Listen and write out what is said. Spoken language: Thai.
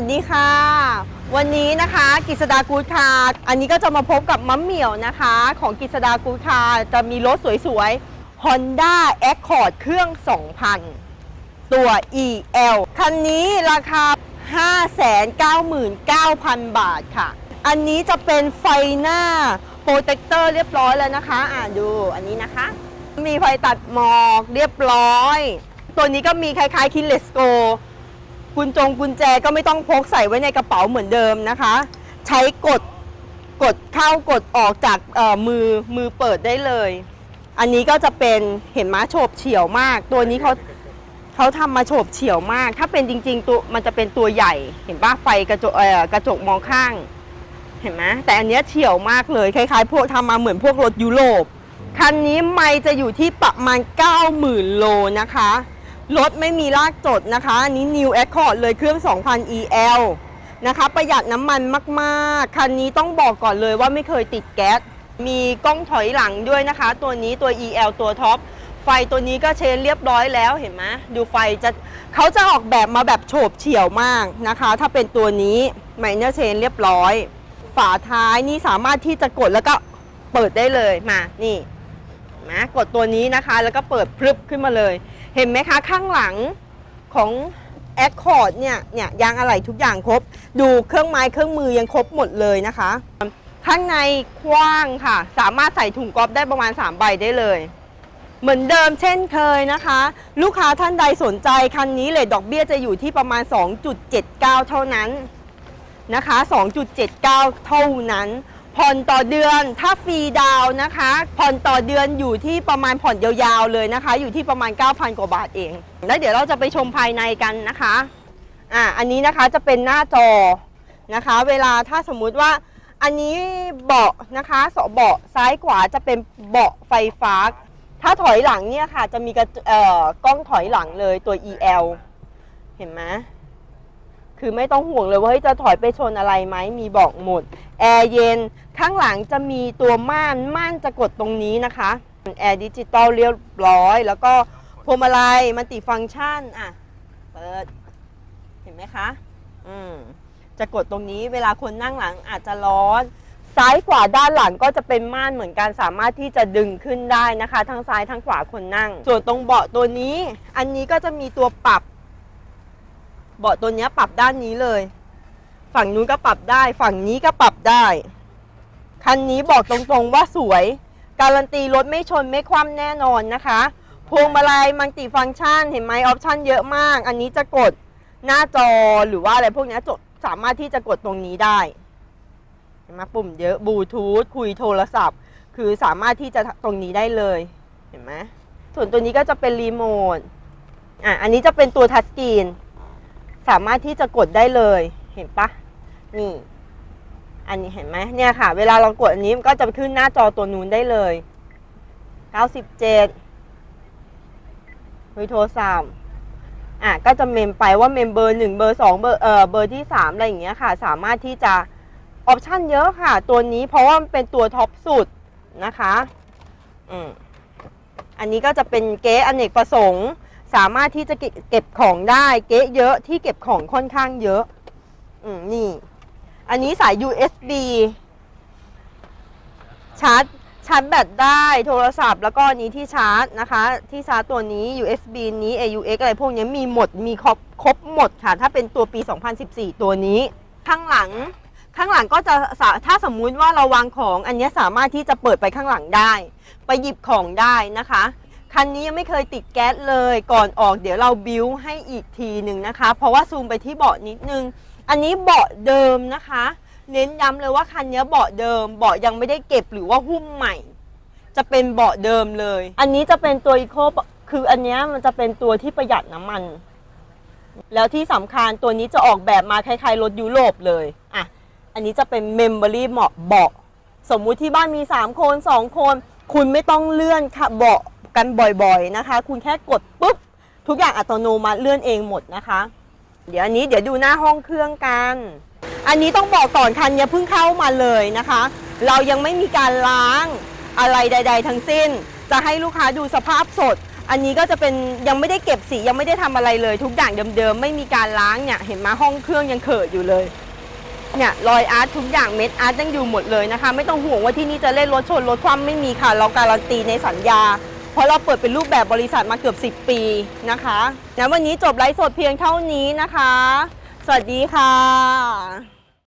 สวัสดีค่ะ วันนี้นะคะกิษดากูดคาอันนี้ก็จะมาพบกับมัมเหมี่ยวนะคะ ของกิษดากูดคาจะมีรถสวยๆ Honda Accord เครื่อง 2,000 ตัว EL คันนี้ราคา 599,000 บาทค่ะ อันนี้จะเป็นไฟหน้าโปรเทคเตอร์เรียบร้อยแล้วนะคะ อ่าดูอันนี้นะคะ มีไฟตัดหมอกเรียบร้อย ตัวนี้ก็มีคล้ายๆคินเลสโก กุญจงกุญแจก็ไม่ต้องพกใส่ไว้ในกระเป๋าเหมือนเดิมนะคะ ใช้กดกดเข้ากดออกจากมือมือเปิดได้เลย อันนี้ก็จะเป็นเห็นไหมโฉบเฉี่ยวมาก ตัวนี้เขาเขาทำมาโฉบเฉี่ยวมาก ถ้าเป็นจริง ๆ ตัวมันจะเป็นตัวใหญ่เห็นป่ะไฟกระจกเอ่อกระจกมองข้าง เห็นไหมแต่อันนี้เฉี่ยวมากเลยคล้ายๆ พวกทำมาเหมือนพวกรถยุโรปคันนี้ไม่จะอยู่ที่ประมาณ 90,000 โลนะคะ รถไม่มีลากจดนะคะ อันนี้ New Accord เลยเครื่อง 2,000 EL นะคะ ประหยัดน้ำมันมากๆ คันนี้ต้องบอกก่อนเลยว่าไม่เคยติดแก๊ส มีกล้องถอยหลังด้วยนะคะ ตัวนี้ตัว EL ตัวท็อป ไฟตัวนี้ก็เชนเรียบร้อยแล้วเห็นไหมดูไฟจะเขาจะออกแบบมาแบบโฉบเฉี่ยวมากนะคะ ถ้าเป็นตัวนี้ไมเนอร์เชนเรียบร้อย ฝาท้ายนี่สามารถที่จะกดแล้วก็เปิดได้เลยมานี่นะกดตัวนี้นะคะ แล้วก็เปิดพรึบขึ้นมาเลย เห็นไหมคะข้างหลังของ Accord เนี่ยเนี่ยยางอะไหล่ทุกอย่างครบ ดูเครื่องไม้เครื่องมือยังครบหมดเลยนะคะ ข้างในกว้างค่ะ สามารถใส่ถุงกอล์ฟได้ประมาณ 3 ใบได้เลย เหมือนเดิมเช่นเคยนะคะ ลูกค้าท่านใดสนใจคันนี้เลยดอกเบี้ยจะอยู่ที่ประมาณ 2.79 เท่านั้นนะคะ 2.79 เท่านั้น ผ่อนต่อเดือนถ้าฟรีดาวนะคะ ผ่อนต่อเดือนอยู่ที่ประมาณผ่อนยาวๆเลยนะคะ อยู่ที่ประมาณ 9,000 กว่าบาทเอง แล้วเดี๋ยวเราจะไปชมภายในกันนะคะอ่าอันนี้นะคะจะเป็นหน้าจอนะคะ เวลาถ้าสมมุติว่าอันนี้เบาะนะคะสเบาะซ้ายขวาจะเป็นเบาะไฟฟ้า ถ้าถอยหลังเนี่ยค่ะจะมีกระเอ่อกล้องถอยหลังเลยตัว EL เห็นไหม คือไม่ต้องห่วงเลยว่าเฮ้ยจะถอยไปชนอะไรไหมมีบอกหมดแอร์เย็นข้างหลังจะมีตัวม่านม่านจะกดตรงนี้นะคะแอร์ดิจิตอลเรียบร้อย แล้วก็พวงมาลัยมัลติฟังก์ชันอะเปิดเห็นไหมคะอืมจะกดตรงนี้เวลาคนนั่งหลังอาจจะร้อน ซ้ายขวาด้านหลังก็จะเป็นม่านเหมือนกันสามารถที่จะดึงขึ้นได้นะคะ ทั้งซ้ายทั้งขวาคนนั่ง ส่วนตรงเบาะตัวนี้ อันนี้ก็จะมีตัวปรับ เบาะตัวนี้ปรับด้านนี้เลย ฝั่งนู้นก็ปรับได้ ฝั่งนี้ก็ปรับได้ คันนี้บอกตรงๆว่าสวย การันตีรถไม่ชนไม่คว่ำแน่นอนนะคะพวงมาลัยมัลติฟังก์ชันเห็นไหมออปชันเยอะมาก อันนี้จะกดหน้าจอหรือว่าอะไรพวกนี้จดสามารถที่จะกดตรงนี้ได้เห็นไหมปุ่มเยอะบลูทูธคุยโทรศัพท์ คือสามารถที่จะตรงนี้ได้เลยเห็นไหมส่วนตัวนี้ก็จะเป็นรีโมทอะอันนี้จะเป็นตัวทัชสกรีน สามารถที่จะกดได้เลยเห็นปะนี่ อันนี้เห็นไหมเนี่ยค่ะ เวลาเรากดอันนี้มันก็จะขึ้นหน้าจอตัวนู้นได้เลย 97คุยโทรศัพท์อะก็จะเมมไปว่าเมมเบอร์หนึ่งเบอร์สองเบอร์เออเบอร์ที่สามอะไรอย่างเงี้ยค่ะ สามารถที่จะออปชันเยอะค่ะ ตัวนี้เพราะว่ามันเป็นตัวท็อปสุดนะคะอืมอันนี้ก็จะเป็นเก๊อเนกประสงค์ สามารถที่จะเก็บของได้เก๊เยอะที่เก็บของค่อนข้างเยอะ อืมนี่ อันนี้สาย USB ชาร์จชาร์จแบตได้โทรศัพท์ แล้วก็อันนี้ที่ชาร์จนะคะ ที่ชาร์จตัวนี้ USB นี้ AUX อะไรพวกนี้มีหมดมีครบครบหมดค่ะ ถ้าเป็นตัวปี 2014 ตัวนี้ ข้างหลังข้างหลังก็จะถ้าสมมุติว่าเราวางของอันนี้สามารถที่จะเปิดไปข้างหลังได้ ไปหยิบของได้นะคะ คันนี้ยังไม่เคยติดแก๊สเลยก่อนออกเดี๋ยวเราบิ้วให้อีกทีหนึ่งนะคะ เพราะว่าซูมไปที่เบาะนิดนึง อันนี้เบาะเดิมนะคะ เน้นย้ำเลยว่าคันนี้เบาะเดิมเบาะยังไม่ได้เก็บหรือว่าหุ้มใหม่ จะเป็นเบาะเดิมเลย อันนี้จะเป็นตัวอีโคคืออันนี้มันจะเป็นตัวที่ประหยัดน้ำมัน แล้วที่สำคัญตัวนี้จะออกแบบมาคล้ายๆรถยุโรปเลยอะอันนี้จะเป็นเมมเบอรี่เหมาะเบาะสมมุติที่บ้านมี 3 คน 2 คน คุณไม่ต้องเลื่อนค่ะเบาะันบ่อยๆนะคะ คุณแค่กดปุ๊บทุกอย่างอัตโนมัติเลื่อนเองหมดนะคะ เดี๋ยวอันนี้เดี๋ยวดูหน้าห้องเครื่องกัน อันนี้ต้องบอกก่อนคันยังเพิ่งเข้ามาเลยนะคะ เรายังไม่มีการล้างอะไรใด ๆ ทั้งสิ้น จะให้ลูกค้าดูสภาพสด อันนี้ก็จะเป็นยังไม่ได้เก็บสียังไม่ได้ทำอะไรเลย ทุกอย่างเดิมๆไม่มีการล้างเนี่ยเห็นมาห้องเครื่องยังเขิดอยู่เลยเนี่ยรอยอาร์ตทุกอย่างเม็ดอาร์ตยังอยู่หมดเลยนะคะ ไม่ต้องห่วงว่าที่นี่จะเล่นรถชนรถคว่ำไม่มีค่ะ เราการันตีในสัญญา พราะเราเปิดเป็นรูปแบบบริษัทมาเกือบ 10 ปีนะคะงั้นวันนี้จบไลฟ์สดเพียงเท่านี้นะคะ สวัสดีค่ะ